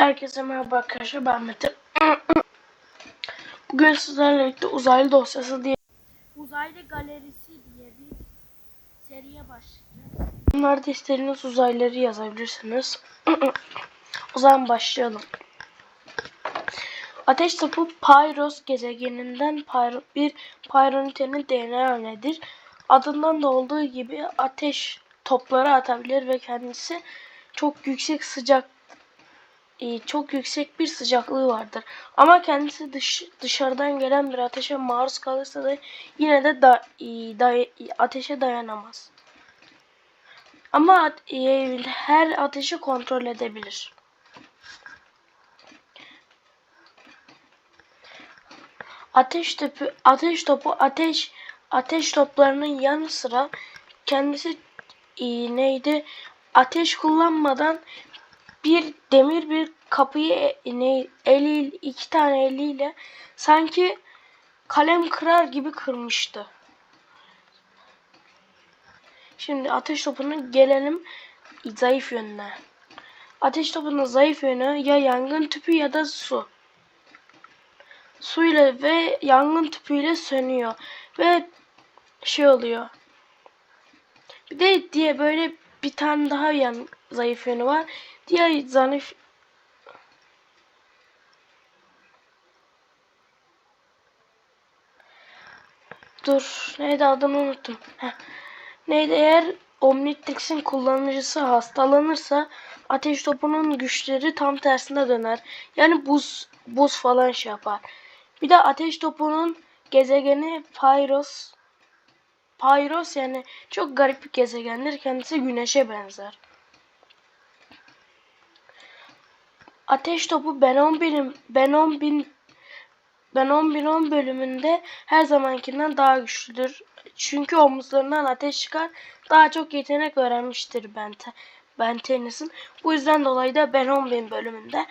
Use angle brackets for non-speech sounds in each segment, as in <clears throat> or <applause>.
Herkese merhaba arkadaşlar ben Mete. Bugün sizlerle birlikte uzaylı dosyası diye Uzaylı Galerisi diye bir seriye başlayacağız. bunlarda istediğiniz uzaylıları yazabilirsiniz. o zaman başlayalım. Ateş topu Pyros gezegeninden Pyro- bir Pyronite'nin DNA nedir? Adından da olduğu gibi ateş topları atabilir ve kendisi çok yüksek sıcak e, çok yüksek bir sıcaklığı vardır. Ama kendisi dış, dışarıdan gelen bir ateşe maruz kalırsa da yine de da, e, day- ateşe dayanamaz. Ama e, her ateşi kontrol edebilir. Ateş topu, ateş topu, ateş ateş toplarının yanı sıra kendisi e, neydi? Ateş kullanmadan bir demir bir kapıyı e, ne, eli iki tane eliyle sanki kalem kırar gibi kırmıştı. Şimdi ateş topunun gelelim zayıf yönüne. Ateş topunun zayıf yönü ya yangın tüpü ya da su. Suyla ve yangın tüpüyle sönüyor ve şey oluyor. Bir de diye böyle bir tane daha yan zayıf yönü var. Diğer zayıf Dur. Neydi adını unuttum. Heh. Neydi eğer Omnitrix'in kullanıcısı hastalanırsa ateş topunun güçleri tam tersine döner. Yani buz buz falan şey yapar. Bir de ateş topunun gezegeni Pyros. Pyros yani çok garip bir gezegendir. Kendisi güneşe benzer. Ateş topu Ben 11'in Ben 10 Ben 10 bölümünde her zamankinden daha güçlüdür. Çünkü omuzlarından ateş çıkar. Daha çok yetenek öğrenmiştir Bente. Ben Tennis'in. Bu yüzden dolayı da Ben 10 bölümünde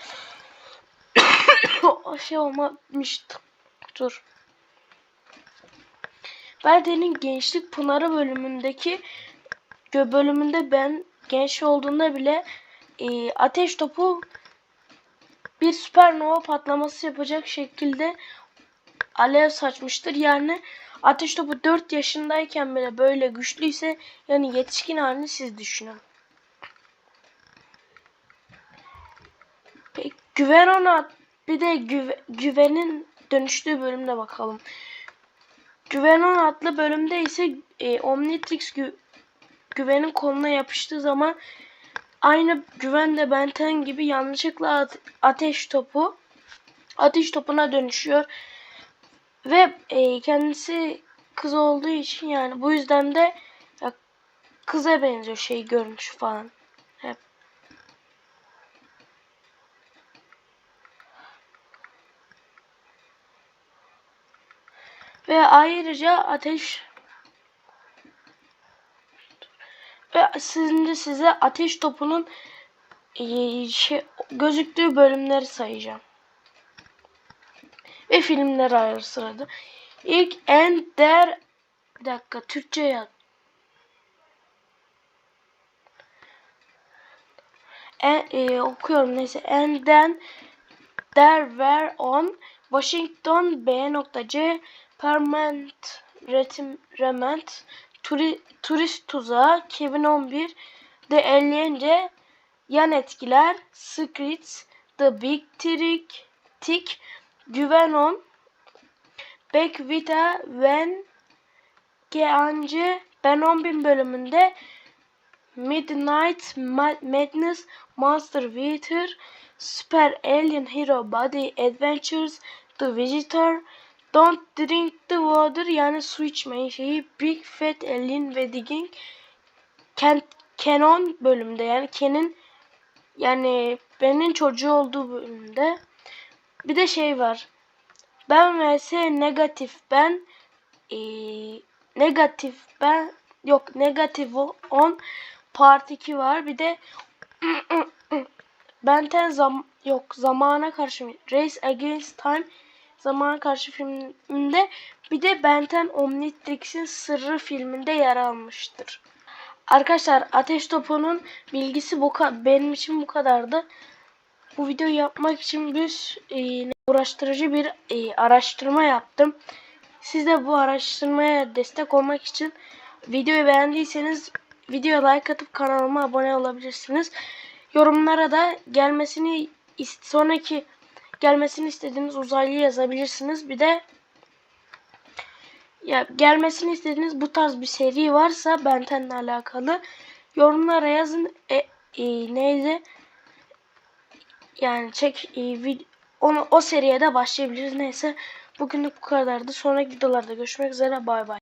o <coughs> şey olmamıştı. Dur. Benten'in Gençlik Pınarı bölümündeki bölümünde ben genç olduğunda bile e, ateş topu bir süpernova patlaması yapacak şekilde alev saçmıştır. Yani ateş topu 4 yaşındayken bile böyle güçlüyse yani yetişkin halini siz düşünün. Peki, güven ona bir de güve, güvenin dönüştüğü bölümde bakalım. Güvenon adlı bölümde ise e, Omnitrix gü, güvenin koluna yapıştığı zaman aynı güven de Benten gibi yanlışlıkla ateş topu ateş topuna dönüşüyor. Ve e, kendisi kız olduğu için yani bu yüzden de ya, kıza benziyor şey görünüş falan. Hep. Ve ayrıca ateş ve şimdi size ateş topunun e, şey, gözüktüğü bölümleri sayacağım. Ve filmler ayrı sırada. İlk Ender bir dakika Türkçe yaz. E, e, okuyorum neyse. And then there were on Washington B.C. Permanent Rement turi, Turist Tuzağı 2011 The Alien'ce yan etkiler Secrets The Big Trick Tick Güvenon Back Vita When Geance Ben 10.000 bölümünde Midnight Madness Monster Eater Super Alien Hero Body Adventures The Visitor Don't Drink the Water. Yani su içmeyin şeyi. Big Fat Alien ve Digging Ken, Canon bölümünde. Yani Ken'in yani benim çocuğu olduğu bölümde. Bir de şey var. Ben vs negatif ben ee, negatif ben yok negatif 10 part 2 var. Bir de <clears throat> Benten zam yok zamana karşı Race Against Time zamana karşı filminde bir de Benten Omnitrix'in sırrı filminde yer almıştır. Arkadaşlar Ateş Topu'nun bilgisi bu benim için bu kadardı. bu videoyu yapmak için bir e, uğraştırıcı bir e, araştırma yaptım. Siz de bu araştırmaya destek olmak için videoyu beğendiyseniz videoya like atıp kanalıma abone olabilirsiniz. Yorumlara da gelmesini sonraki gelmesini istediğiniz uzaylıyı yazabilirsiniz. Bir de ya gelmesini istediğiniz bu tarz bir seri varsa Benten'le alakalı yorumlara yazın. E, e, neydi? Yani çek e, vid- onu o seriye de başlayabiliriz. Neyse bugünlük bu kadardı. Sonraki videolarda görüşmek üzere. Bay bay.